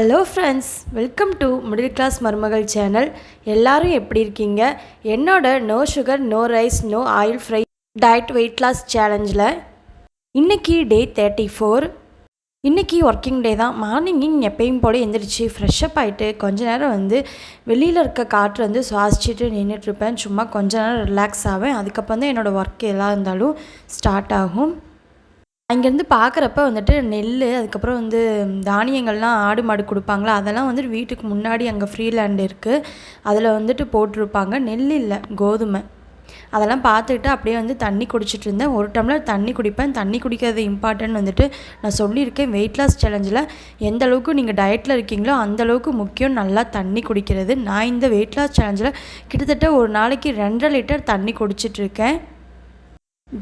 Hello friends welcome to middle class மருமகள் channel எல்லாரும் எப்படி இருக்கீங்க? என்னோட no sugar no rice no oil fry diet weight loss சேலஞ்சில் இன்றைக்கி டே தேர்ட்டி ஃபோர் இன்றைக்கி ஒர்க்கிங் டே தான் மார்னிங் எப்பயும் போல் எந்திரிச்சு ஃப்ரெஷ்அப் ஆகிட்டு கொஞ்ச நேரம் வந்து வெளியில் இருக்க காற்று வந்து சுவாசிச்சுட்டு நின்றுட்டுருப்பேன் சும்மா கொஞ்ச நேரம் ரிலாக்ஸ் ஆவேன். அதுக்கப்புறம் தான் என்னோடய ஒர்க் எல்லாம் இருந்தாலும் ஸ்டார்ட் ஆகும். அங்கேருந்து பார்க்குறப்ப வந்துட்டு நெல் அதுக்கப்புறம் வந்து தானியங்கள்லாம் ஆடு மாடு கொடுப்பாங்களா? அதெல்லாம் வந்துட்டு வீட்டுக்கு முன்னாடி அங்கே ஃப்ரீ லேண்ட் இருக்குது அதில் வந்துட்டு போட்டிருப்பாங்க. நெல் இல்லை கோதுமை. அதெல்லாம் பார்த்துக்கிட்டு அப்படியே வந்து தண்ணி குடிச்சிட்டு இருந்தேன். ஒரு டம்ளர் தண்ணி குடிப்பேன். தண்ணி குடிக்கிறது இம்பார்ட்டன்ட் வந்துட்டு நான் சொல்லியிருக்கேன். வெயிட் லாஸ் சேலஞ்சில் எந்த அளவுக்கு நீங்கள் டயட்டில் இருக்கீங்களோ அந்த அளவுக்கு முக்கியம் நல்லா தண்ணி குடிக்கிறது. நான் இந்த வெயிட் லாஸ் சேலஞ்சில் கிட்டத்தட்ட ஒரு நாளைக்கு ரெண்டரை லிட்டர் தண்ணி குடிச்சிட்ருக்கேன்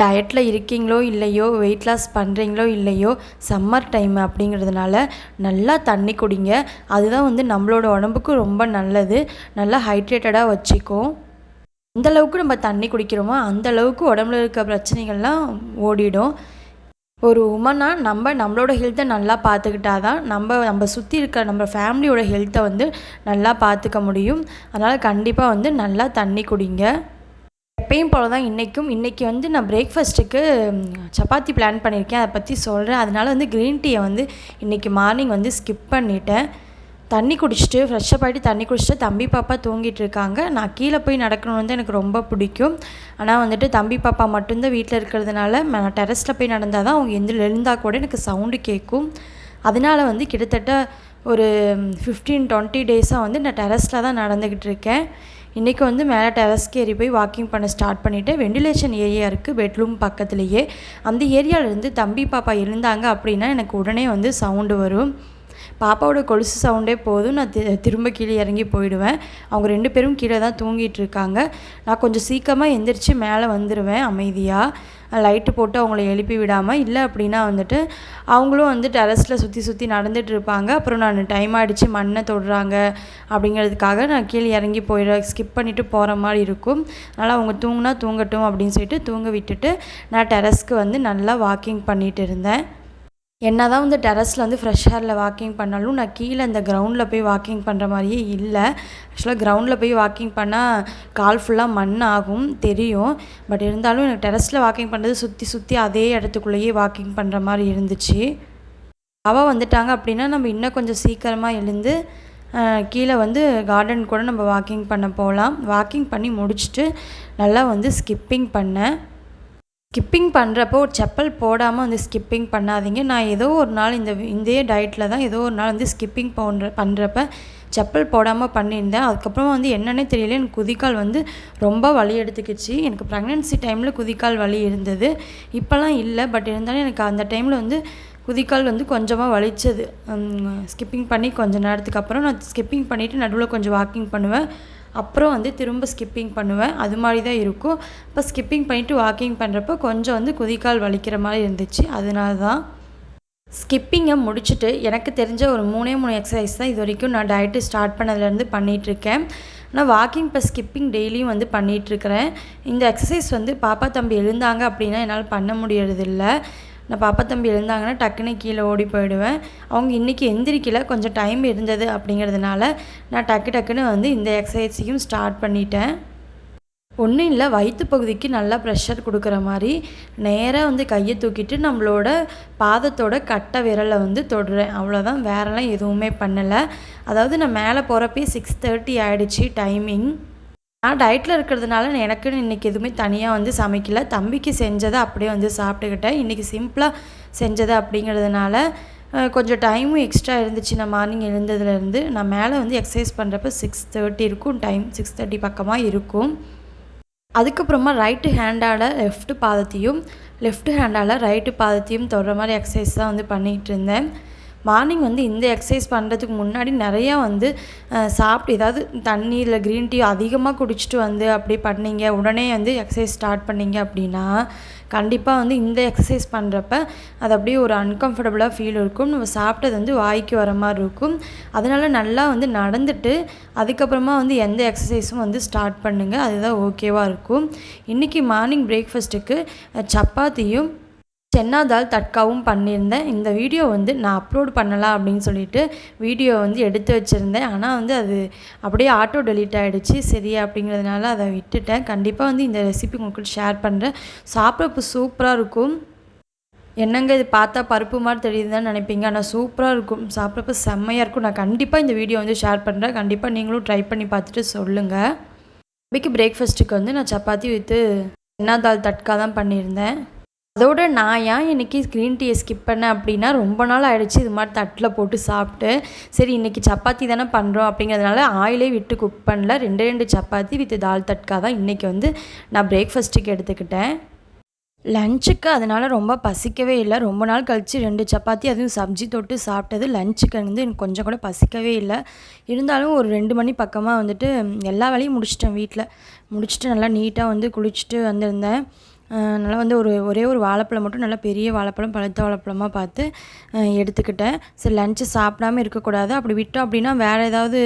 டயட்டில் இருக்கீங்களோ இல்லையோ வெயிட் லாஸ் பண்ணுறீங்களோ இல்லையோ சம்மர் டைம் அப்படிங்கிறதுனால நல்லா தண்ணி குடிங்க. அதுதான் வந்து நம்மளோட உடம்புக்கு ரொம்ப நல்லது. நல்லா ஹைட்ரேட்டடாக வச்சுக்கும் எந்தளவுக்கு நம்ம தண்ணி குடிக்கிறோமோ அந்தளவுக்கு உடம்புல இருக்க பிரச்சனைகள்லாம் ஓடிடும். ஒரு உமனாக நம்ம நம்மளோட ஹெல்த்தை நல்லா பார்த்துக்கிட்டா தான் நம்ம நம்ம சுற்றி இருக்க நம்ம ஃபேமிலியோட ஹெல்த்தை வந்து நல்லா பார்த்துக்க முடியும். அதனால் கண்டிப்பாக வந்து நல்லா தண்ணி குடிங்க. எப்பயும் போல் தான் இன்றைக்கும் இன்றைக்கி வந்து நான் பிரேக்ஃபாஸ்ட்டுக்கு சப்பாத்தி பிளான் பண்ணியிருக்கேன் அதை பற்றி சொல்கிறேன் அதனால் வந்து க்ரீன் டீயை வந்து இன்றைக்கி மார்னிங் வந்து ஸ்கிப் பண்ணிட்டேன். தண்ணி குடிச்சிட்டு ஃப்ரெஷ்ஷப் ஆகிட்டு தண்ணி குடிச்சிட்டு தம்பி பாப்பா தூங்கிட்டு இருக்காங்க. நான் கீழே போய் நடக்கணும் வந்து எனக்கு ரொம்ப பிடிக்கும். ஆனால் வந்துட்டு தம்பி பாப்பா மட்டும்தான் வீட்டில் இருக்கிறதுனால நான் டெரஸில் போய் நடந்தால் தான் அவங்க எந்த எழுந்தால் கூட எனக்கு சவுண்டு கேட்கும் அதனால் வந்து கிட்டத்தட்ட ஒரு ஃபிஃப்டீன் டுவெண்ட்டி டேஸாக வந்து நான் டெரஸில் தான் நடந்துக்கிட்டு இருக்கேன். இன்றைக்கி வந்து மேலே டெரஸ்க்கு ஏறி போய் வாக்கிங் பண்ண ஸ்டார்ட் பண்ணிவிட்டு வெண்டிலேஷன் ஏரியா இருக்குது பெட்ரூம் பக்கத்துலேயே. அந்த ஏரியாவிலேருந்து தம்பி பாப்பா எழுந்தாங்க அப்படின்னா எனக்கு உடனே வந்து சவுண்டு வரும். பாப்பாவோட கொலுசு சவுண்டே போதும். நான் திரும்ப கீழே இறங்கி போயிடுவேன். அவங்க ரெண்டு பேரும் கீழே தான் தூங்கிட்டு இருக்காங்க. நான் கொஞ்சம் சீக்கிரமாக எந்திரிச்சு மேலே வந்துடுவேன் அமைதியாக லைட்டு போட்டு அவங்கள எழுப்பி விடாமல் இல்லை அப்படின்னா வந்துட்டு அவங்களும் வந்து டெரஸில் சுற்றி சுற்றி நடந்துட்டு இருப்பாங்க. அப்புறம் நான் டைம் ஆகிடுச்சு மண்ணை தொடுறாங்க அப்படிங்கிறதுக்காக நான் கீழே இறங்கி போயிட ஸ்கிப் பண்ணிவிட்டு போகிற மாதிரி இருக்கும். அதனால் அவங்க தூங்கினா தூங்கட்டும் அப்படின்னு சொல்லிட்டு தூங்க விட்டுட்டு நான் டெரஸ்க்கு வந்து நல்லா வாக்கிங் பண்ணிகிட்டு இருந்தேன். என்ன தான் வந்து டெரஸில் வந்து ஃப்ரெஷ் ஏரில் வாக்கிங் பண்ணாலும் நான் கீழே இந்த கிரவுண்டில் போய் வாக்கிங் பண்ணுற மாதிரியே இல்லை. ஆக்சுவலாக கிரவுண்டில் போய் வாக்கிங் பண்ணால் கால் ஃபுல்லாக மண் ஆகும் தெரியும். பட் இருந்தாலும் எனக்கு டெரஸில் வாக்கிங் பண்ணுறது சுற்றி சுற்றி அதே இடத்துக்குள்ளேயே வாக்கிங் பண்ணுற மாதிரி இருந்துச்சு. அவள் வந்துட்டாங்க அப்படின்னா நம்ம இன்னும் கொஞ்சம் சீக்கிரமாக எழுந்து கீழே வந்து கார்டன் கூட நம்ம வாக்கிங் பண்ண போகலாம் வாக்கிங் பண்ணி முடிச்சுட்டு நல்லா வந்து ஸ்கிப்பிங் பண்ணேன். ஸ்கிப்பிங் பண்ணுறப்போ ஒரு செப்பல் போடாமல் வந்து ஸ்கிப்பிங் பண்ணாதீங்க. நான் ஏதோ ஒரு நாள் இந்த இதே டயட்டில் தான் ஏதோ ஒரு நாள் வந்து ஸ்கிப்பிங் போன்ற பண்ணுறப்ப செப்பல் போடாமல் பண்ணியிருந்தேன். அதுக்கப்புறமா வந்து என்னன்னே தெரியல. எனக்கு குதிக்கால் வந்து ரொம்ப வலி எடுத்துக்கிச்சு. எனக்கு ப்ரெக்னென்சி டைமில் குதிக்கால் வலி இருந்தது. இப்போல்லாம் இல்லை. பட் இருந்தாலும் எனக்கு அந்த டைமில் வந்து குதிக்கால் வந்து கொஞ்சமாக வலிச்சது. ஸ்கிப்பிங் பண்ணி கொஞ்சம் நேரத்துக்கு அப்புறம் நான் ஸ்கிப்பிங் பண்ணிவிட்டு நடுவில் கொஞ்சம் வாக்கிங் பண்ணுவேன். அப்புறம் வந்து திரும்ப ஸ்கிப்பிங் பண்ணுவேன். அது மாதிரி தான் இருக்கும். இப்போ ஸ்கிப்பிங் பண்ணிவிட்டு வாக்கிங் பண்ணுறப்போ கொஞ்சம் வந்து குதிக்கால் வலிக்கிற மாதிரி இருந்துச்சு. அதனால தான் ஸ்கிப்பிங்கை முடிச்சுட்டு எனக்கு தெரிஞ்ச ஒரு மூணே மூணு எக்ஸசைஸ் தான் இது வரைக்கும் நான் டயட்டு ஸ்டார்ட் பண்ணதுலேருந்து பண்ணிகிட்ருக்கேன் நான் வாக்கிங் ப்ளஸ் ஸ்கிப்பிங் டெய்லியும் வந்து பண்ணிகிட்ருக்கிறேன் இந்த எக்ஸசைஸ் வந்து பாப்பா தம்பி எழுந்தாங்க அப்படின்னா என்னால் பண்ண முடியறதில்லை. நான் பாப்பா தம்பி எழுந்தாங்கன்னா டக்குன்னு கீழே ஓடி போயிடுவேன். அவங்க இன்றைக்கி எந்திரிக்கல கொஞ்சம் டைம் இருந்தது அப்படிங்கிறதுனால நான் டக்கு டக்குன்னு வந்து இந்த எக்ஸசைஸையும் ஸ்டார்ட் பண்ணிட்டேன். ஒன்றும் இல்லை வயிற்று பகுதிக்கு நல்லா ப்ரெஷர் கொடுக்குற மாதிரி நேராக வந்து கையை தூக்கிட்டு நம்மளோட பாதத்தோட கட்டை விரலை வந்து தொடுறேன். அவ்வளோதான் வேறெல்லாம் எதுவுமே பண்ணலை. அதாவது நான் மேலே போகிறப்பே சிக்ஸ் தேர்ட்டி ஆகிடுச்சி டைமிங் நான் டயட்டில் இருக்கிறதுனால எனக்குன்னு இன்றைக்கி எதுவுமே தனியாக வந்து சமைக்கல. தம்பிக்கு செஞ்சதை அப்படியே வந்து சாப்பிட்டுக்கிட்டேன். இன்றைக்கி சிம்பிளாக செஞ்சது அப்படிங்கிறதுனால கொஞ்சம் டைமும் எக்ஸ்ட்ரா இருந்துச்சு. நான் மார்னிங் எழுந்ததுலேருந்து நான் மேலே வந்து எக்ஸசைஸ் பண்ணுறப்ப சிக்ஸ் தேர்ட்டி இருக்கும். டைம் சிக்ஸ் தேர்ட்டி பக்கமாக இருக்கும். அதுக்கப்புறமா ரைட்டு ஹேண்டால் லெஃப்ட் பாதத்தையும் லெஃப்ட் ஹேண்டால் ரைட்டு பாதத்தையும் தொடுற மாதிரி எக்ஸசைஸ் தான் வந்து பண்ணிகிட்டு இருந்தேன். மார்னிங் வந்து இந்த எக்ஸசைஸ் பண்ணுறதுக்கு முன்னாடி நிறையா வந்து சாப்பிட்டு ஏதாவது தண்ணி இல்லை க்ரீன் டீ அதிகமாக குடிச்சிட்டு வந்து அப்படி பண்ணீங்க உடனே வந்து எக்ஸசைஸ் ஸ்டார்ட் பண்ணீங்க அப்படின்னா கண்டிப்பாக வந்து இந்த எக்ஸசைஸ் பண்ணுறப்ப அது அப்படியே ஒரு அன்கம்ஃபர்டபுளாக ஃபீல் இருக்கும். நம்ம சாப்பிட்டது வந்து வாய்க்கு வர மாதிரி இருக்கும். அதனால் நல்லா வந்து நடந்துட்டு அதுக்கப்புறமா வந்து எந்த எக்ஸசைஸும் வந்து ஸ்டார்ட் பண்ணுங்கள் அதுதான் ஓகேவாக இருக்கும். இன்றைக்கி மார்னிங் பிரேக்ஃபாஸ்ட்டுக்கு சப்பாத்தியும் சென்னா தால் தட்காவும் பண்ணியிருந்தேன். இந்த வீடியோ வந்து நான் அப்லோட் பண்ணலாம் அப்படின்னு சொல்லிட்டு வீடியோ வந்து எடுத்து வச்சுருந்தேன். ஆனால் வந்து அது அப்படியே ஆட்டோ டெலீட் ஆகிடுச்சு சரி அப்படிங்கிறதுனால அதை விட்டுட்டேன். கண்டிப்பாக வந்து இந்த ரெசிபி உங்களுக்கு ஷேர் பண்ணுறேன் சாப்பிட்றப்ப சூப்பராக இருக்கும். என்னங்க இது பார்த்தா பருப்பு மாதிரி தெரியுதுன்னு நினைப்பீங்க. ஆனால் சூப்பராக இருக்கும். சாப்பிட்றப்ப செம்மையாக இருக்கும். நான் கண்டிப்பாக இந்த வீடியோ வந்து ஷேர் பண்ணுறேன் கண்டிப்பாக நீங்களும் ட்ரை பண்ணி பார்த்துட்டு சொல்லுங்கள் தம்பிக்கு பிரேக்ஃபாஸ்ட்டுக்கு வந்து நான் சப்பாத்தி வித்து என்ன தால் தட்கா தான் பண்ணியிருந்தேன். அதோட நான் ஏன் இன்றைக்கி க்ரீன் டீயை ஸ்கிப் பண்ணேன் அப்படின்னா ரொம்ப நாள் ஆகிடுச்சு இது மாதிரி தட்டில் போட்டு சாப்பிட்டு சரி இன்றைக்கி சப்பாத்தி தானே பண்ணுறோம் அப்படிங்கிறதுனால ஆயிலே விட்டு குக் பண்ணல. ரெண்டு ரெண்டு சப்பாத்தி வித் தால் தட்கா தான் இன்றைக்கி வந்து நான் பிரேக்ஃபாஸ்ட்டுக்கு எடுத்துக்கிட்டேன். லஞ்சுக்கு அதனால் ரொம்ப பசிக்கவே இல்லை. ரொம்ப நாள் கழித்து ரெண்டு சப்பாத்தி அதுவும் சப்ஜி தொட்டு சாப்பிட்டது. லஞ்சுக்கு வந்து எனக்கு கொஞ்சம் கூட பசிக்கவே இல்லை. இருந்தாலும் ஒரு ரெண்டு மணி பக்கமாக வந்துட்டு எல்லா வேலையும் முடிச்சிட்டேன் வீட்டில் முடிச்சுட்டு நல்லா நீட்டாக வந்து குளிச்சுட்டு வந்திருந்தேன். நல்லா வந்து ஒரு ஒரே ஒரு வாழைப்பழம் மட்டும் நல்லா பெரிய வாழைப்பழம் பழுத்த வாழைப்பழமாக பார்த்து எடுத்துக்கிட்டேன். சரி லஞ்சு சாப்பிடாம இருக்கக்கூடாது. அப்படி விட்டோம் அப்படின்னா வேறு ஏதாவது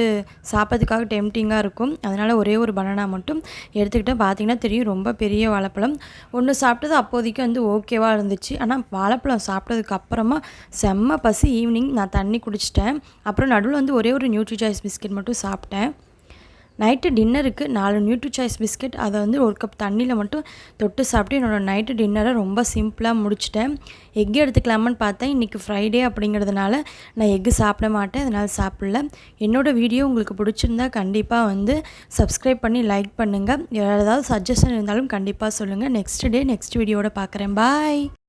சாப்பிட்றதுக்காக டெம்டிங்காக இருக்கும். அதனால் ஒரே ஒரு பனானா மட்டும் எடுத்துக்கிட்டேன். பார்த்திங்கன்னா தெரியும் ரொம்ப பெரிய வாழைப்பழம். ஒன்று சாப்பிட்டது அப்போதைக்கு வந்து ஓகேவாக இருந்துச்சு. ஆனால் வாழைப்பழம் சாப்பிட்டதுக்கு அப்புறமா செம்ம பசி. ஈவினிங் நான் தண்ணி குடிச்சிட்டேன். அப்புறம் நடுவில் வந்து ஒரே ஒரு நியூட்ரி சாய்ஸ் பிஸ்கெட் மட்டும் சாப்பிட்டேன். நைட்டு டின்னருக்கு நாலு நியூட்ரி சாய்ஸ் பிஸ்கெட் அதை வந்து ஒரு கப் தண்ணியில் மட்டும் தொட்டு சாப்பிட்டு என்னோடய நைட்டு டின்னரை ரொம்ப சிம்பிளாக முடிச்சிட்டேன். எக் எடுத்துக்கலாமான்னு பார்த்தேன். இன்றைக்கி ஃப்ரைடே அப்படிங்கிறதுனால நான் எக்கு சாப்பிட மாட்டேன். அதனால் சாப்பிடல. என்னோடய வீடியோ உங்களுக்கு பிடிச்சிருந்தா கண்டிப்பாக வந்து சப்ஸ்கிரைப் பண்ணி லைக் பண்ணுங்கள் ஏதாவது சஜஷன் இருந்தாலும் கண்டிப்பாக சொல்லுங்கள் நெக்ஸ்ட் டே நெக்ஸ்ட் வீடியோட பார்க்குறேன். பாய்